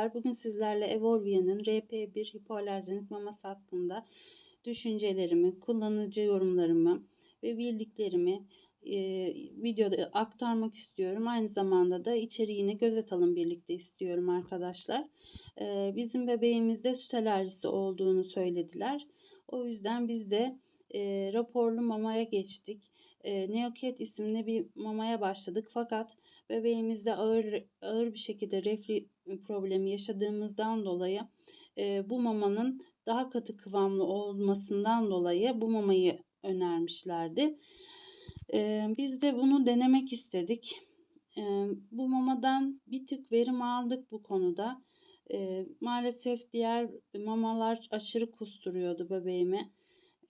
Merhabalar. Bugün sizlerle Evolvia'nın RP1 hipoalerjenik maması hakkında düşüncelerimi, kullanıcı yorumlarımı ve bildiklerimi e, videoda aktarmak istiyorum. Aynı zamanda da içeriğini göz atalım birlikte istiyorum arkadaşlar. E, bizim bebeğimizde süt alerjisi olduğunu söylediler. O yüzden biz de e, raporlu mamaya geçtik. E, Neocat isimli bir mamaya başladık. Fakat bebeğimizde ağır ağır bir şekilde reflü problemi yaşadığımızdan dolayı e, bu mamanın daha katı kıvamlı olmasından dolayı bu mamayı önermişlerdi. E, biz de bunu denemek istedik. E, bu mamadan bir tık verim aldık bu konuda. E, maalesef diğer mamalar aşırı kusturuyordu bebeğime.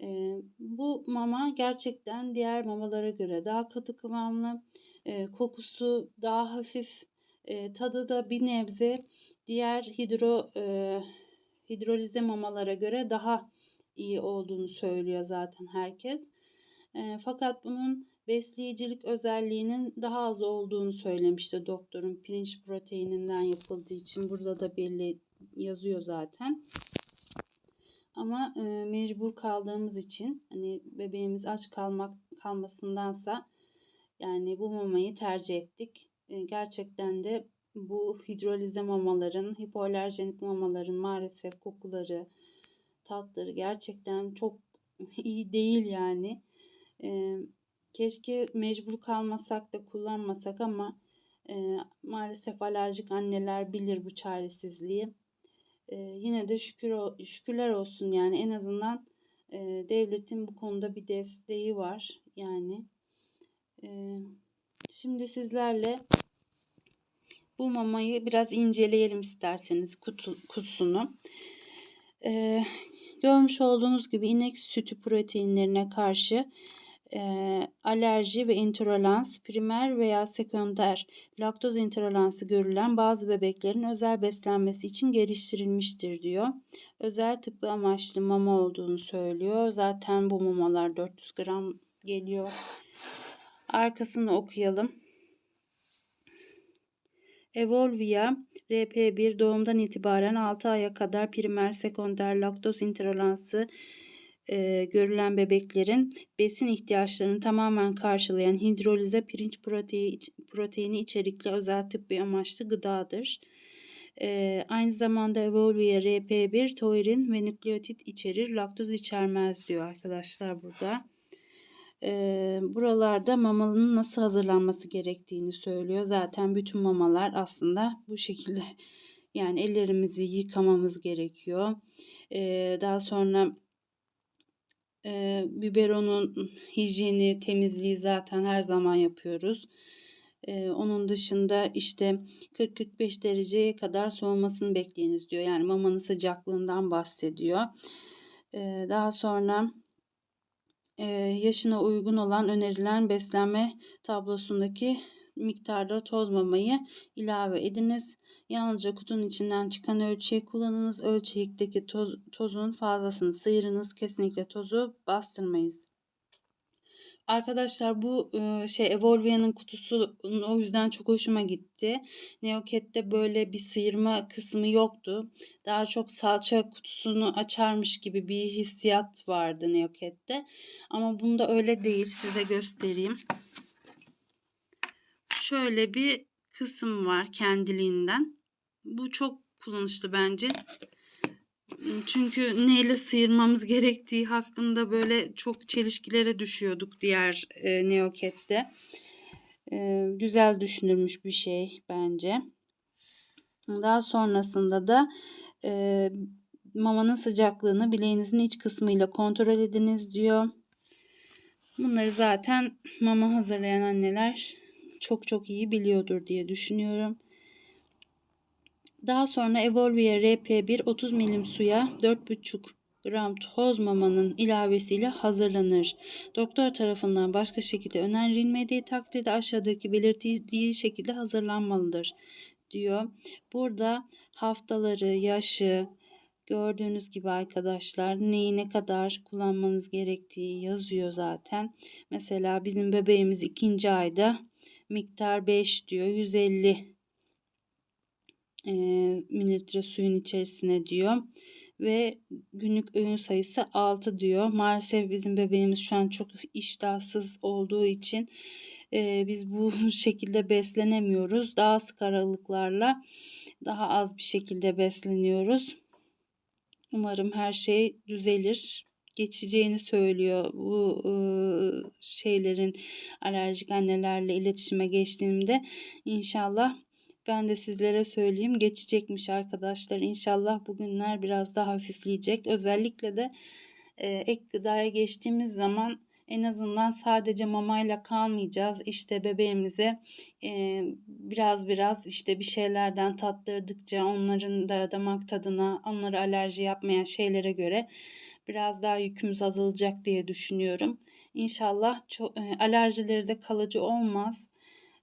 E, bu mama gerçekten diğer mamalara göre daha katı kıvamlı, e, kokusu daha hafif, e, tadı da bir nebze diğer hidro e, hidrolize mamalara göre daha iyi olduğunu söylüyor zaten herkes. E, fakat bunun besleyicilik özelliğinin daha az olduğunu söylemişti doktorun pirinç proteininden yapıldığı için burada da belli yazıyor zaten. Ama e, mecbur kaldığımız için hani bebeğimiz aç kalmak kalmasındansa yani bu mamayı tercih ettik. E, gerçekten de bu hidrolize mamaların, hipoalerjenik mamaların maalesef kokuları, tatları gerçekten çok iyi değil yani. E, keşke mecbur kalmasak da kullanmasak ama e, maalesef alerjik anneler bilir bu çaresizliği. E, yine de şükür şükürler olsun yani en azından e, devletin bu konuda bir desteği var yani. E, şimdi sizlerle bu mamayı biraz inceleyelim isterseniz kutu, kutusunu. E, görmüş olduğunuz gibi inek sütü proteinlerine karşı e, alerji ve intolerans, primer veya sekonder laktoz intoleransı görülen bazı bebeklerin özel beslenmesi için geliştirilmiştir diyor. Özel tıbbi amaçlı mama olduğunu söylüyor. Zaten bu mamalar 400 gram geliyor. Arkasını okuyalım. Evolvia RP1 doğumdan itibaren 6 aya kadar primer sekonder laktoz intoleransı e, görülen bebeklerin besin ihtiyaçlarını tamamen karşılayan hidrolize pirinç proteini, proteini içerikli özel tıbbi amaçlı gıdadır. E, aynı zamanda Evolvia RP1 taurin ve nükleotit içerir, laktoz içermez diyor arkadaşlar burada. E, buralarda mamalının nasıl hazırlanması gerektiğini söylüyor. Zaten bütün mamalar aslında bu şekilde yani ellerimizi yıkamamız gerekiyor. E, daha sonra e, biberonun hijyeni, temizliği zaten her zaman yapıyoruz. E, onun dışında işte 40-45 dereceye kadar soğumasını bekleyiniz diyor. Yani mamanın sıcaklığından bahsediyor. E, daha sonra e, yaşına uygun olan önerilen beslenme tablosundaki miktarda toz mamayı ilave ediniz. Yalnızca kutunun içinden çıkan ölçeği kullanınız. Ölçekteki toz, tozun fazlasını sıyırınız. Kesinlikle tozu bastırmayız. Arkadaşlar bu şey Evolvia'nın kutusu o yüzden çok hoşuma gitti. Neoket'te böyle bir sıyırma kısmı yoktu. Daha çok salça kutusunu açarmış gibi bir hissiyat vardı Neoket'te. Ama bunda öyle değil. Size göstereyim. Şöyle bir kısım var kendiliğinden. Bu çok kullanışlı bence. Çünkü neyle sıyırmamız gerektiği hakkında böyle çok çelişkilere düşüyorduk diğer e, Neoket'te. E, güzel düşünülmüş bir şey bence. Daha sonrasında da e, mamanın sıcaklığını bileğinizin iç kısmıyla kontrol ediniz diyor. Bunları zaten mama hazırlayan anneler çok çok iyi biliyordur diye düşünüyorum. Daha sonra Evolvia RP1 30 milim suya 4,5 gram toz mamanın ilavesiyle hazırlanır. Doktor tarafından başka şekilde önerilmediği takdirde aşağıdaki belirtildiği şekilde hazırlanmalıdır diyor. Burada haftaları, yaşı, gördüğünüz gibi arkadaşlar neyi ne kadar kullanmanız gerektiği yazıyor zaten. Mesela bizim bebeğimiz ikinci ayda miktar 5 diyor 150 e, mililitre suyun içerisine diyor. Ve günlük öğün sayısı 6 diyor. Maalesef bizim bebeğimiz şu an çok iştahsız olduğu için e, biz bu şekilde beslenemiyoruz. Daha sık aralıklarla daha az bir şekilde besleniyoruz. Umarım her şey düzelir. Geçeceğini söylüyor bu e, şeylerin alerjik annelerle iletişime geçtiğimde. İnşallah ben de sizlere söyleyeyim geçecekmiş arkadaşlar. İnşallah bugünler biraz daha hafifleyecek. Özellikle de e, ek gıdaya geçtiğimiz zaman en azından sadece mamayla kalmayacağız. İşte bebeğimize e, biraz biraz işte bir şeylerden tattırdıkça onların da damak tadına, onları alerji yapmayan şeylere göre biraz daha yükümüz azalacak diye düşünüyorum. İnşallah çok, e, alerjileri de kalıcı olmaz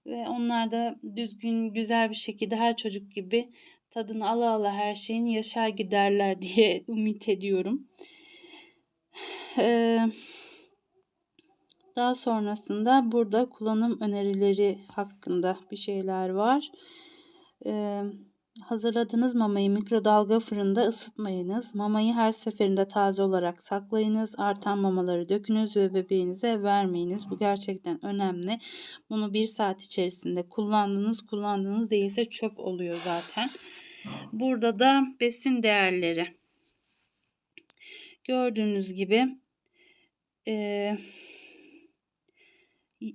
ve onlar da düzgün güzel bir şekilde her çocuk gibi tadını ala ala her şeyin yaşar giderler diye ümit ediyorum. Ee, daha sonrasında burada kullanım önerileri hakkında bir şeyler var. Ee, hazırladığınız mamayı mikrodalga fırında ısıtmayınız. Mamayı her seferinde taze olarak saklayınız. Artan mamaları dökünüz ve bebeğinize vermeyiniz. Bu gerçekten önemli. Bunu bir saat içerisinde kullandınız. Kullandığınız değilse çöp oluyor zaten. Burada da besin değerleri. Gördüğünüz gibi e,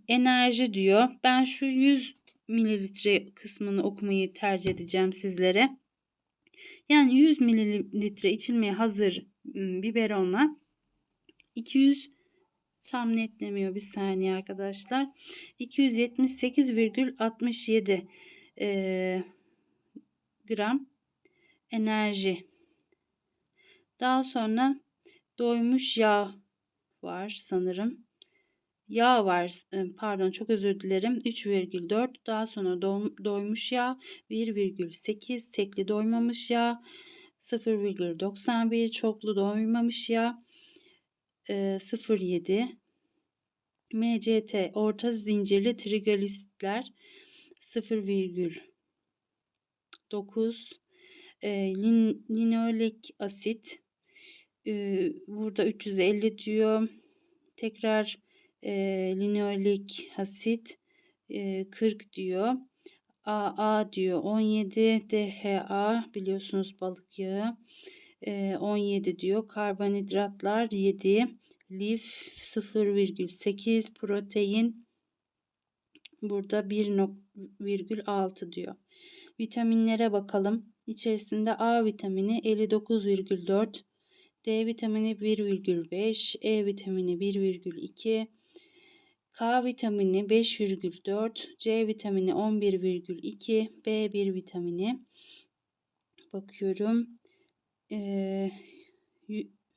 enerji diyor. Ben şu 100 mililitre kısmını okumayı tercih edeceğim sizlere. Yani 100 mililitre içilmeye hazır biberonla 200 tam netlemiyor bir saniye arkadaşlar. 278,67 e, gram enerji. Daha sonra doymuş yağ var sanırım yağ var. Pardon çok özür dilerim. 3,4 daha sonra doymuş yağ. 1,8 tekli doymamış yağ. 0,91 çoklu doymamış yağ. 0,7 MCT orta zincirli trigliseritler. 0,9 lin, linolik asit. Burada 350 diyor. Tekrar e, linolik asit e, 40 diyor. AA diyor 17 DHA biliyorsunuz balık yağı e, 17 diyor. Karbonhidratlar 7 lif 0,8 protein burada 1,6 diyor. Vitaminlere bakalım. İçerisinde A vitamini 59,4 D vitamini 1,5, E vitamini 1,2, K vitamini 5,4, C vitamini 11,2, B1 vitamini bakıyorum. Ee,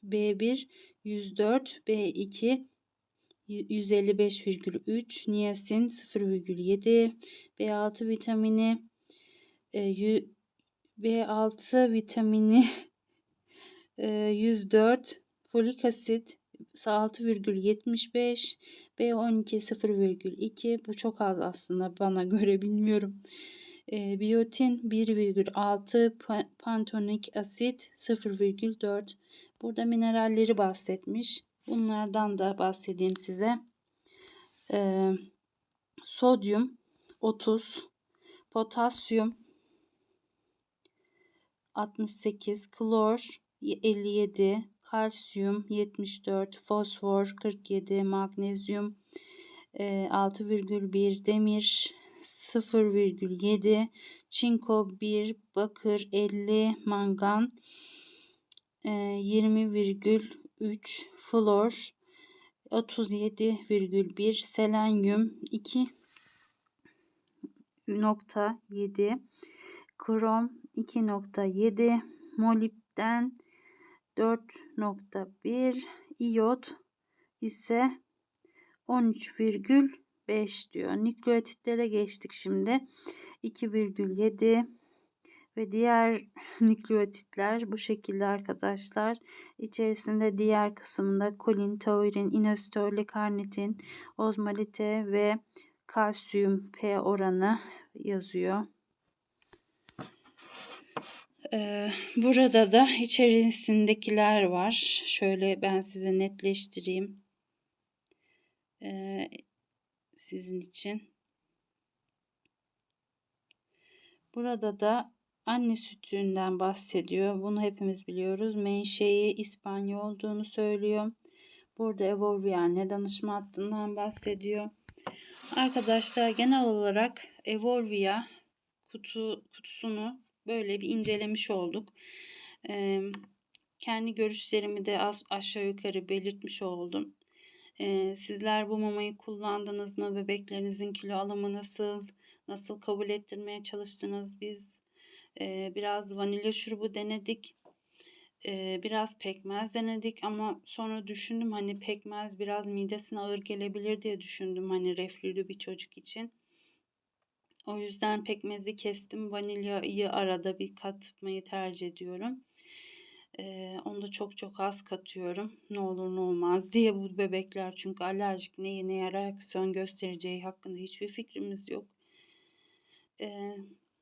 B1 104, B2 155,3, niyasin 0,7, B6 vitamini e, B6 vitamini e, 104, folik asit 6,75 B12 0,2 bu çok az aslında bana göre bilmiyorum. E, biyotin 1,6 pantonik asit 0,4 burada mineralleri bahsetmiş. Bunlardan da bahsedeyim size. E, sodyum 30 potasyum 68 klor 57 kalsiyum 74, fosfor 47, magnezyum 6,1, e, demir 0,7, çinko 1, bakır 50, mangan 20,3, e, flor 37,1, selenyum 2.7, krom 2.7, molibden 4.1 iyot ise 13,5 diyor. Nükleotitlere geçtik şimdi. 2,7 ve diğer nükleotitler bu şekilde arkadaşlar. İçerisinde diğer kısmında kolin, taurin, inositol, karnitin, ozmalite ve kalsiyum P oranı yazıyor. Ee, burada da içerisindekiler var. Şöyle ben size netleştireyim. Ee, sizin için. Burada da anne sütünden bahsediyor. Bunu hepimiz biliyoruz. Menşei İspanya olduğunu söylüyor. Burada Evolve anne danışma hattından bahsediyor. Arkadaşlar genel olarak Evolvia kutu, kutusunu böyle bir incelemiş olduk. Ee, kendi görüşlerimi de az aşağı yukarı belirtmiş oldum. Ee, sizler bu mamayı kullandınız mı? Bebeklerinizin kilo alımı nasıl? Nasıl kabul ettirmeye çalıştınız? Biz e, biraz vanilya şurubu denedik. Biraz pekmez denedik ama sonra düşündüm hani pekmez biraz midesine ağır gelebilir diye düşündüm hani reflülü bir çocuk için. O yüzden pekmezi kestim. Vanilyayı arada bir katmayı tercih ediyorum. Ee, onu da çok çok az katıyorum. Ne olur ne olmaz diye bu bebekler çünkü alerjik neye neye reaksiyon göstereceği hakkında hiçbir fikrimiz yok. Ee,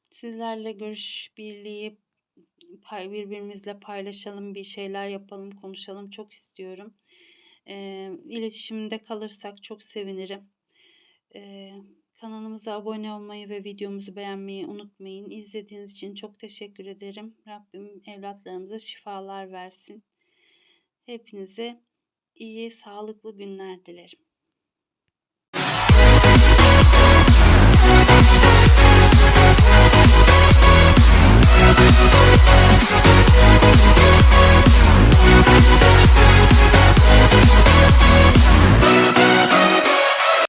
sizlerle görüş birliği birbirimizle paylaşalım, bir şeyler yapalım, konuşalım çok istiyorum. Ee, iletişimde kalırsak çok sevinirim. Ee, kanalımıza abone olmayı ve videomuzu beğenmeyi unutmayın. İzlediğiniz için çok teşekkür ederim. Rabbim evlatlarımıza şifalar versin. Hepinize iyi, sağlıklı günler dilerim.